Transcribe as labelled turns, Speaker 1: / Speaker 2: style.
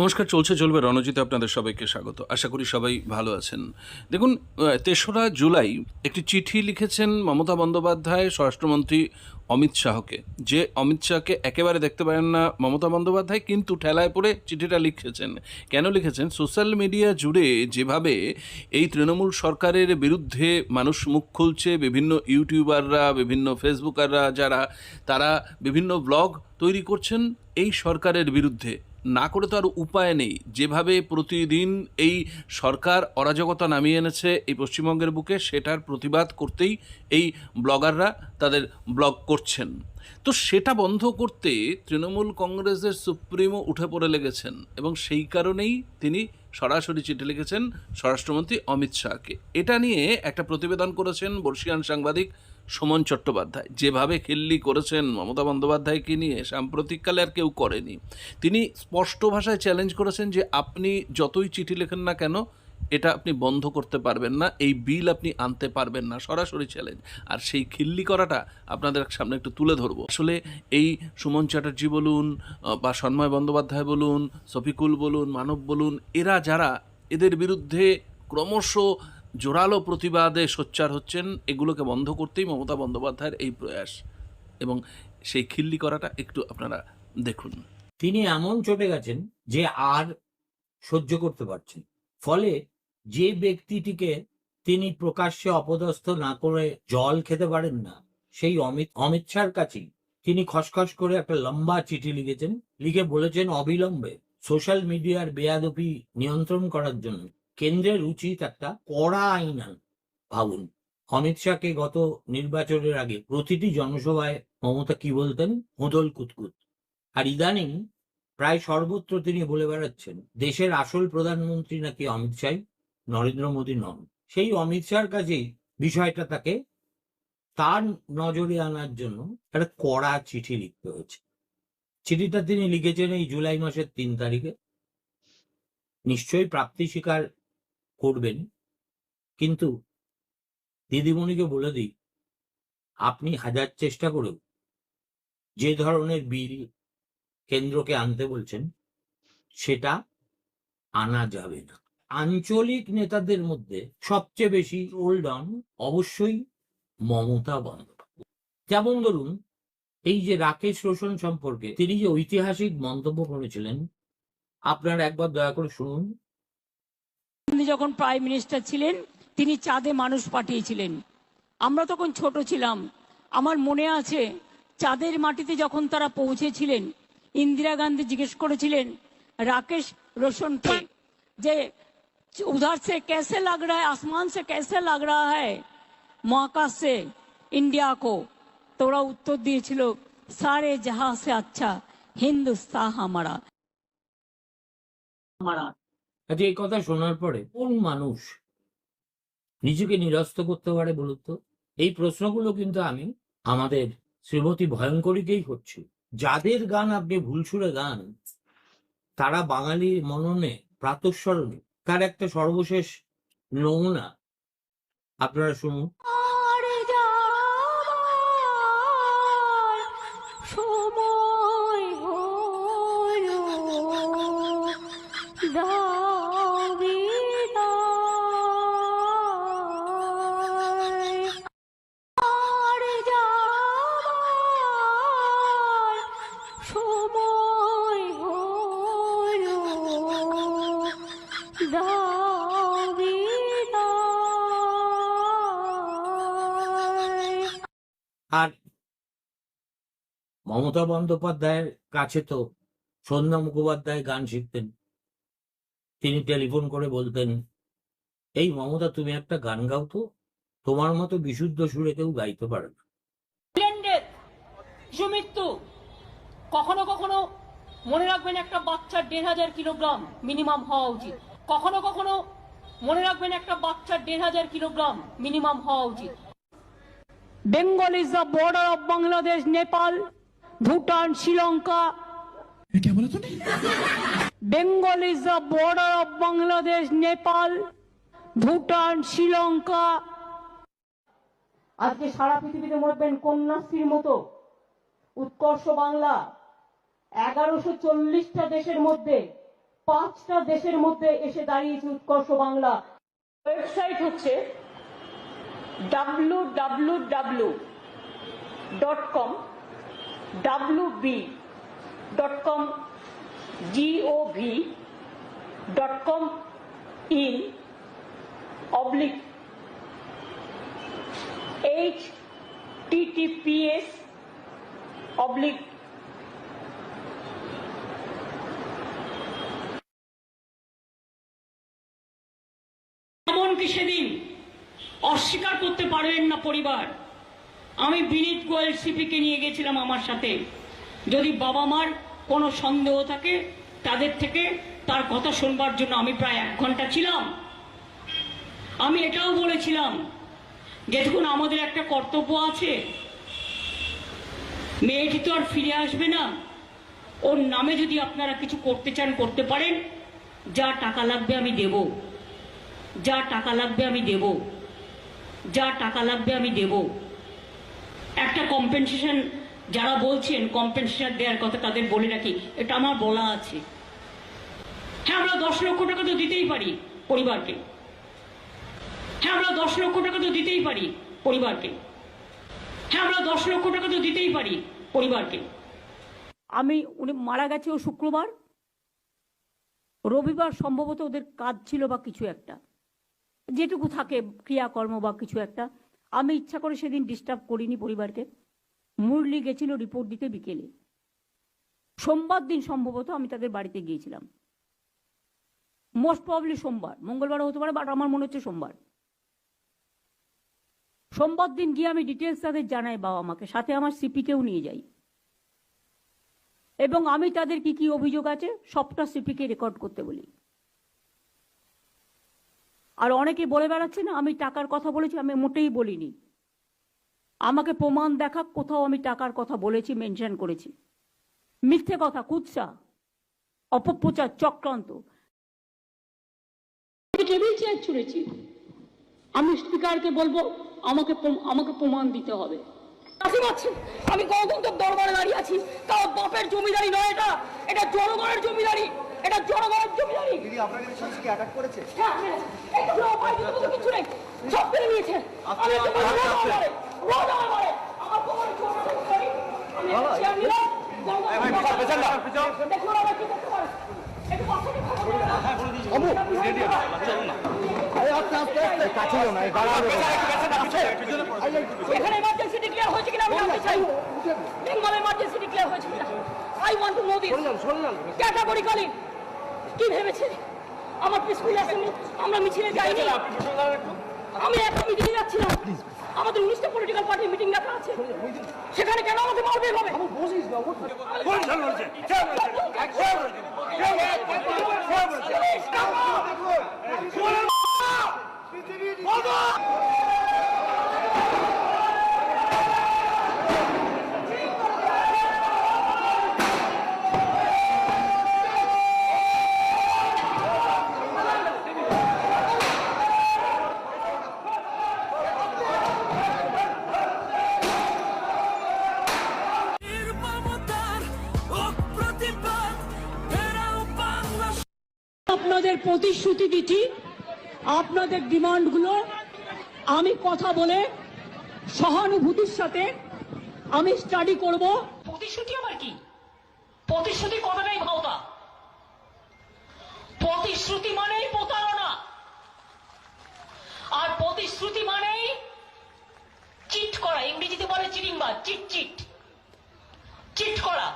Speaker 1: নমস্কার, চলছে, চলবে। রণজিতে আপনাদের সবাইকে স্বাগত। আশা করি সবাই ভালো আছেন। দেখুন তেসরা জুলাই একটি চিঠি লিখেছেন মমতা বন্দ্যোপাধ্যায়, স্বরাষ্ট্রমন্ত্রী অমিত শাহকে। যে অমিত শাহকে একেবারে দেখতে পারেন না মমতা বন্দ্যোপাধ্যায়, কিন্তু ঠেলায় পড়ে চিঠিটা লিখেছেন। কেন লিখেছেন? সোশ্যাল মিডিয়া জুড়ে যেভাবে এই তৃণমূল সরকারের বিরুদ্ধে মানুষ মুখ খুলছে, বিভিন্ন ইউটিউবাররা, বিভিন্ন ফেসবুকাররা, যারা, তারা বিভিন্ন ব্লগ তৈরি করছেন, এই সরকারের বিরুদ্ধে। না করে তো আর উপায় নেই। যেভাবে প্রতিদিন এই সরকার অরাজকতা নামিয়ে এনেছে এই পশ্চিমবঙ্গের বুকে, সেটার প্রতিবাদ করতেই এই ব্লগাররা তাদের ব্লগ করছেন। তো সেটা বন্ধ করতে তৃণমূল কংগ্রেসের সুপ্রিমও উঠে পড়ে লেগেছেন এবং সেই কারণেই তিনি সরাসরি চিঠি লিখেছেন স্বরাষ্ট্রমন্ত্রী অমিত শাহকে। এটা নিয়ে একটা প্রতিবেদন করেছেন বর্ষিয়ান সাংবাদিক সুমন চট্টোপাধ্যায়। যেভাবে খিল্লি করেছেন মমতা বন্দ্যোপাধ্যায়কে নিয়ে, সাম্প্রতিককালে আর কেউ করেনি। তিনি স্পষ্ট ভাষায় চ্যালেঞ্জ করেছেন যে আপনি যতই চিঠি লেখেন না কেন এটা আপনি বন্ধ করতে পারবেন না, এই বিল আপনি আনতে পারবেন না, সরাসরি চ্যালেঞ্জ আর সেই খিল্লি করাটা আপনাদের সামনে একটু তুলে ধরবো। আসলে এই সুমন চ্যাটার্জি বলুন বা সন্ময় বন্দ্যোপাধ্যায় বলুন, শফিকুল বলুন, মানব বলুন, এরা যারা এদের বিরুদ্ধে ক্রমশ জোরালো প্রতিবাদে সোচ্চার হচ্ছেন, এগুলোকে বন্ধ করতেই মমতা বন্দ্যোপাধ্যায়ের এই প্রয়াস। এবং সেই খিল্লি করাটা একটু আপনারা দেখুন।
Speaker 2: তিনি এমন চটে গেছেন যে আর সহ্য করতে পারছেন। ফলে যে ব্যক্তিটিকে তিনি প্রকাশ্যে অপদস্থ না করে জল খেতে পারেন না, সেই অমিত অমিত শাহর কাছেই তিনি খসখস করে একটা লম্বা চিঠি লিখেছেন, লিখে বলেছেন, অবিলম্বে সোশ্যাল মিডিয়ার বেয়াদপি নিয়ন্ত্রণ করার জন্য কেন্দ্রের উচিত একটা কড়া আইন। ভাবুন। অমিত শাহকে গত নির্বাচনের আগে প্রতিটি জনসভায় মমতা কি বলতেন? হোদল কুতকুত। আর ইদানিং প্রায় সর্বত্র তিনি বলে বেড়াচ্ছেন, দেশের আসল প্রধানমন্ত্রী নাকি অমিত শাহ নরেন্দ্র মোদী নন। সেই অমিত শাহর কাছেই বিষয়টা তাকে, তার নজরে আনার জন্য একটা কড়া চিঠি লিখতে হয়েছে। চিঠিটা তিনি লিখেছেন এই জুলাই মাসের তিন তারিখে। নিশ্চয়ই প্রাপ্তি স্বীকার করবেন, কিন্তু দিদিমণিকে বলে দিই, আপনি হাজার চেষ্টা করেও যে ধরনের বিল কেন্দ্রকে আনতে বলছেন, সেটা আনা যাবে না। আঞ্চলিক নেতাদের মধ্যে সবচেয়ে বেশি রোল ডাউন অবশ্যই মমতা বন্দ্যোপাধ্যায়। যেমন ধরুন, এই যে রাকেশ রোশন সম্পর্কে তিনি যে ঐতিহাসিক মন্তব্য করেছিলেন, আপনার একবার দয়া করে শুনুন।
Speaker 3: তিনি যখন প্রাইম মিনিস্টার ছিলেন, তিনি চাঁদে মানুষ পাঠিয়েছিলেন। আমরা তখন ছোট ছিলাম। আমার মনে আছে, চাঁদের মাটিতে যখন তারা পৌঁছেছিলেন, ইন্দিরা গান্ধী জিজ্ঞেস করেছিলেন, রাকেশ রোশনকে, যে उधर से कैसे लग रहा है आसमान से कैसे लग रहा है মহাকাশ से इंडिया को তো ওরা উত্তর দিয়েছিল সারে জাহা সে আচ্ছা হিন্দুস্তান হামারা
Speaker 2: আচ্ছা এই কথা শোনার পরে কোন মানুষ নিজেকে নিরস্ত করতে পারে বলুন তো এই প্রশ্নগুলো কিন্তু আমি আমাদের শ্রীমতী ভয়ঙ্করীকেই করছি যাদের গান আপনি ভুল সুরে গান তারা বাঙালির মননে প্রাতঃস্মরণে তার একটা সর্বশেষ নমুনা। আপনারা শুনুন।
Speaker 3: সময় আর
Speaker 2: মমতা বন্দ্যোপাধ্যায়ের কাছে তো সন্ধ্যা মুখোপাধ্যায় গান শিখতেন। তিনি টেলিফোন করে বলতেন, এই মমতা, তুমি একটা গান গাও তো, তোমার মতো বিশুদ্ধ সুরে কেউ গাইতে পারে না।
Speaker 4: সুমৃত্যু, কখনো কখনো মনে রাখবেন একটা বাচ্চার দেড় হাজার কিলোগ্রাম মিনিমাম হওয়া উচিত। কখনো কখনো মনে রাখবেন একটা বাচ্চা দেড় হাজার কিলোগ্রাম মিনিমাম হওয়া উচিত। Bengal is the border of Bangladesh Nepal Bhutan
Speaker 5: Sri Lanka Bengal
Speaker 4: is the border of Bangladesh Nepal Bhutan Sri Lanka আজকে সারা পৃথিবীতে মরবেন কন্যাশ্রীর মতো উৎকর্ষ বাংলা। এগারোশো চল্লিশটা দেশের মধ্যে পাঁচটা দেশের মধ্যে এসে দাঁড়িয়েছে উৎকর্ষ বাংলা। ওয়েবসাইট হচ্ছে W W W dot com W B dot com GOV dot com in, oblique H TTPS oblique এমনকি সেদিন? অস্বীকার করতে পারবেন না পরিবার। আমি বিনীত গোয়েল সিপিকে নিয়ে গেছিলাম আমার সাথে। যদি বাবা মার কোনো সন্দেহ থাকে, তাদের থেকে তার কথা শুনবার জন্য আমি প্রায় এক ঘণ্টা ছিলাম। আমি এটাও বলেছিলাম যে, দেখুন, আমাদের একটা কর্তব্য আছে। মেয়েটি তো আর ফিরে আসবে না। ওর নামে যদি আপনারা কিছু করতে চান, করতে পারেন। যা টাকা লাগবে আমি দেব। যা টাকা লাগবে আমি দেব। যা টাকা লাগবে আমি দেব। একটা কম্পেনসেশন যারা বলছেন কম্পেনসেশন দেওয়ার কথা তাদের বলে রাখি এটা আমার বলা আছে। হ্যাঁ আমরা দশ লক্ষ টাকা তো দিতেই পারি পরিবারকে। হ্যাঁ আমরা দশ লক্ষ টাকা তো দিতেই পারি পরিবারকে। হ্যাঁ আমরা দশ লক্ষ টাকা তো দিতেই পারি পরিবারকে। আমি, উনি মারা গেছে ও শুক্রবার। রবিবার সম্ভবত ওদের কাজ ছিল বা কিছু একটা। যেটুকু থাকে ক্রিয়াকর্ম বা কিছু একটা, আমি ইচ্ছা করে সেদিন ডিস্টার্ব করিনি পরিবারকে। মুরলি গেছিল রিপোর্ট দিতে বিকেলে। সোমবার দিন সম্ভবত আমি তাদের বাড়িতে গিয়েছিলাম। মোস্ট প্রবলি সোমবার। মঙ্গলবার হতে পারে বাট আমার মনে হচ্ছে সোমবার। সোমবার দিন গিয়ে আমি ডিটেলস তাদের জানাই বাবা মাকে। সাথে আমার সিপিকেও নিয়ে যাই। এবং আমি তাদের কি কি অভিযোগ আছে, সবটা সিপিকে রেকর্ড করতে বলি। আর অনেকে বলে বেড়াচ্ছে না, আমি টাকার কথা বলেছি, আমি মোটেই বলিনি। আমাকে প্রমাণ দেখা, কোথাও আমি টাকার কথা বলেছি, মেনশন করেছি। মিথ্যে কথা, কুৎসা, অপপ্রচার, চক্রান্ত। টেবিল চেয়ার ছুঁড়েছি। আমি স্পিকারকে বলব, আমাকে আমাকে প্রমাণ দিতে হবে। কাশি পাচ্ছি। আমি গণতন্ত্র দরবারে দাঁড়িয়ে আছি। তাও বাপের জমিদারি নয় এটা। এটা জনগণের জমিদারি এটা জনগণের জমিদারি
Speaker 6: দিদি আপনাকে কি অ্যাটাক করেছে?
Speaker 4: হ্যাঁ, একটু লোক কিন্তু তো কিছু নেই। সব কেড়ে নিয়েছে। আমি একটু বলি, রোজ আমার মারে, রোজ আমার আমার কোমরে চোট আছে, আমি চেয়ার নিলাম, গণতন্ত্র- দেখুন আমরা কি করতে পারি। একটু বাচ্চাকে খবর দিন না।
Speaker 6: আরে আস্তে আস্তে। আস্তে কাছে যাও না এই গাড়ি
Speaker 4: এখানে emergency declare হয়েছে কিনা আমি জানতে চাই। বেঙ্গল হয়েছে কিনা। I want to know this. Categorically, কি ভেবেছে? আমার পিসফুল আসেনি আমরা মিছিলে যাইনি আমি একটা মিটিংয়ে যাচ্ছিলাম আমাদের উনিশটা পলিটিক্যাল পার্টি মিটিং ডাকা আছে সেখানে কেন আমাকে মারবে হবে আপনাদের প্রতিশ্রুতি দিচ্ছি, আপনাদের ডিমান্ডগুলো আমি কথা বলে সহানুভূতির সাথে আমি স্টাডি করব। প্রতিশ্রুতি আবার কি? প্রতিশ্রুতি কথাটাই ভাওতা? প্রতিশ্রুতি মানেই প্রতারণা। আর প্রতিশ্রুতি মানেই চিট করা। ইংরেজিতে বলে চিটিংবাজ চিট চিট চিট করা।